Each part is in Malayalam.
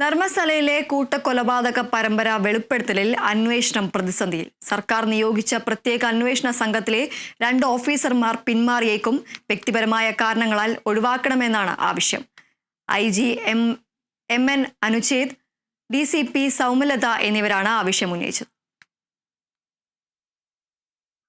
ധർമ്മസ്ഥലയിലെ കൂട്ടക്കൊലപാതക പരമ്പര വെളിപ്പെടുത്തലിൽ അന്വേഷണം പ്രതിസന്ധിയിൽ. സർക്കാർ നിയോഗിച്ച പ്രത്യേക അന്വേഷണ സംഘത്തിലെ രണ്ട് ഓഫീസർമാർ പിന്മാറിയേക്കും വ്യക്തിപരമായ കാരണങ്ങളാൽ ഒഴിവാക്കണമെന്നാണ് ആവശ്യം. I G M N Anuchhed D C P Soumyalatha എന്നിവരാണ് ആവശ്യം ഉന്നയിച്ചത്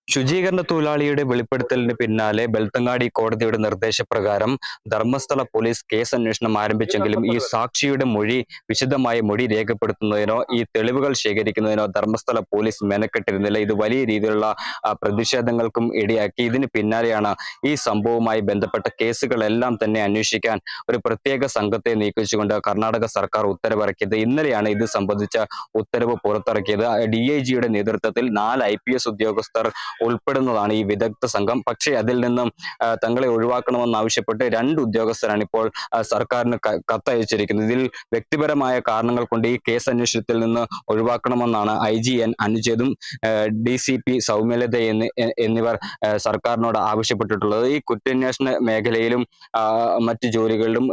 ശുചീകരണ തൊഴിലാളിയുടെ വെളിപ്പെടുത്തലിന് പിന്നാലെ ബെൽത്തങ്ങാടി കോടതിയുടെ നിർദ്ദേശപ്രകാരം ധർമ്മസ്ഥല പോലീസ് കേസ് അന്വേഷണം ആരംഭിച്ചെങ്കിലും ഈ സാക്ഷിയുടെ മൊഴി വിശദമായ മൊഴി രേഖപ്പെടുത്തുന്നതിനോ ഈ തെളിവുകൾ ശേഖരിക്കുന്നതിനോ ധർമ്മസ്ഥല പോലീസ് മെനക്കെട്ടിരുന്നില്ല. ഇത് വലിയ രീതിയിലുള്ള പ്രതിഷേധങ്ങൾക്കും ഇടയാക്കി. ഇതിന് പിന്നാലെയാണ് ഈ സംഭവവുമായി ബന്ധപ്പെട്ട കേസുകളെല്ലാം തന്നെ അന്വേഷിക്കാൻ ഒരു പ്രത്യേക സംഘത്തെ നീക്കിച്ചുകൊണ്ട് കർണാടക സർക്കാർ ഉത്തരവിറക്കിയത്. ഇന്നലെയാണ് ഇത് സംബന്ധിച്ച ഉത്തരവ് പുറത്തിറക്കിയത്. ഡി നേതൃത്വത്തിൽ നാല് ഐ ഉദ്യോഗസ്ഥർ ഉൾപ്പെടുന്നതാണ് ഈ വിദഗ്ധ സംഘം. പക്ഷേ അതിൽ നിന്നും തങ്ങളെ ഒഴിവാക്കണമെന്നാവശ്യപ്പെട്ട് രണ്ട് ഉദ്യോഗസ്ഥരാണ് ഇപ്പോൾ സർക്കാരിന് കത്തയച്ചിരിക്കുന്നത്. ഇതിൽ വ്യക്തിപരമായ കാരണങ്ങൾ കൊണ്ട് ഈ കേസ് അന്വേഷണത്തിൽ നിന്ന് ഒഴിവാക്കണമെന്നാണ് ഐ ജി എൻ അനുജതും ഡി സി പി സൗമ്യലത എന്നിവർ സർക്കാരിനോട് ആവശ്യപ്പെട്ടിട്ടുള്ളത്. ഈ കുറ്റാന്വേഷണ മേഖലയിലും മറ്റ് ജോലികളിലും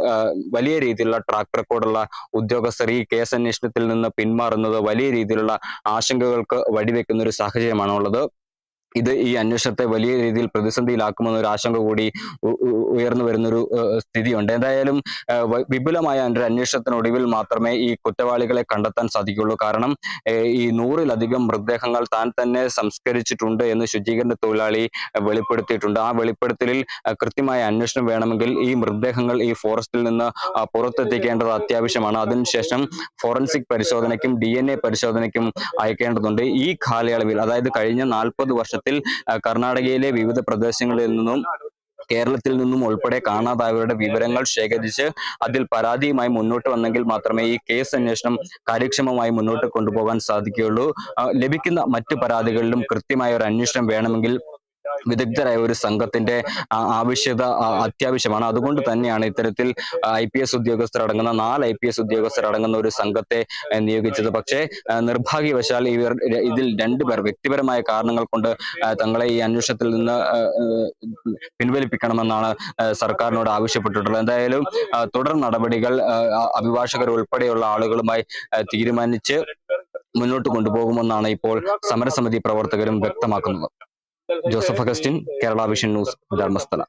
വലിയ രീതിയിലുള്ള ട്രാക്ക് റെക്കോർഡുള്ള ഉദ്യോഗസ്ഥർ ഈ കേസ് അന്വേഷണത്തിൽ നിന്ന് പിന്മാറുന്നത് വലിയ രീതിയിലുള്ള ആശങ്കകൾക്ക് വഴിവെക്കുന്ന ഒരു സാഹചര്യമാണ് ഉള്ളത് ഇത് ഈ അന്വേഷണത്തെ വലിയ രീതിയിൽ പ്രതിസന്ധിയിലാക്കുമെന്ന ഒരു ആശങ്ക കൂടി ഉയർന്നു വരുന്നൊരു സ്ഥിതിയുണ്ട്. എന്തായാലും വിപുലമായ ഒരു അന്വേഷണത്തിനൊടുവിൽ മാത്രമേ ഈ കുറ്റവാളികളെ കണ്ടെത്താൻ സാധിക്കുള്ളൂ കാരണം ഈ നൂറിലധികം മൃതദേഹങ്ങൾ താൻ തന്നെ സംസ്കരിച്ചിട്ടുണ്ട് എന്ന് ശുചീകരണ തൊഴിലാളി വെളിപ്പെടുത്തിയിട്ടുണ്ട്. ആ വെളിപ്പെടുത്തലിൽ കൃത്യമായ അന്വേഷണം വേണമെങ്കിൽ ഈ മൃതദേഹങ്ങൾ ഈ ഫോറസ്റ്റിൽ നിന്ന് പുറത്തെത്തിക്കേണ്ടത് അത്യാവശ്യമാണ്. അതിനുശേഷം ഫോറൻസിക് പരിശോധനയ്ക്കും ഡി പരിശോധനയ്ക്കും അയക്കേണ്ടതുണ്ട്. ഈ കാലയളവിൽ അതായത് കഴിഞ്ഞ നാൽപ്പത് വർഷത്തിൽ ആ, കർണാടകയിലെ വിവിധ പ്രദേശങ്ങളിൽ നിന്നും കേരളത്തിൽ നിന്നും ഉൾപ്പെടെ കാണാതായവരുടെ വിവരങ്ങൾ ശേഖരിച്ച് അതിൽ പരാതിയുമായി മുന്നോട്ട് വന്നെങ്കിൽ മാത്രമേ ഈ കേസ് അന്വേഷണം കാര്യക്ഷമമായി മുന്നോട്ട് കൊണ്ടുപോകാൻ സാധിക്കുകയുള്ളൂ. ലഭിക്കുന്ന മറ്റു പരാതികളിലും കൃത്യമായ ഒരു അന്വേഷണം വേണമെങ്കിൽ വിദഗ്ധരായ ഒരു സംഘത്തിന്റെ ആവശ്യത അത്യാവശ്യമാണ്. അതുകൊണ്ട് തന്നെയാണ് ഇത്തരത്തിൽ ഐ പി എസ് ഉദ്യോഗസ്ഥർ അടങ്ങുന്ന നാല് ഐ പി എസ് ഉദ്യോഗസ്ഥർ അടങ്ങുന്ന ഒരു സംഘത്തെ നിയോഗിച്ചത്. പക്ഷേ നിർഭാഗ്യവശാൽ ഇവർ ഇതിൽ രണ്ടുപേർ വ്യക്തിപരമായ കാരണങ്ങൾ കൊണ്ട് തങ്ങളെ ഈ അന്വേഷണത്തിൽ നിന്ന് പിൻവലിപ്പിക്കണമെന്നാണ് സർക്കാരിനോട് ആവശ്യപ്പെട്ടിട്ടുള്ളത്. എന്തായാലും തുടർ നടപടികൾ അഭിഭാഷകർ ഉൾപ്പെടെയുള്ള ആളുകളുമായി തീരുമാനിച്ച് മുന്നോട്ട് കൊണ്ടുപോകുമെന്നാണ് ഇപ്പോൾ സമരസമിതി പ്രവർത്തകരും വ്യക്തമാക്കുന്നത്. Joseph Augustine Kerala vision news Dharmasthala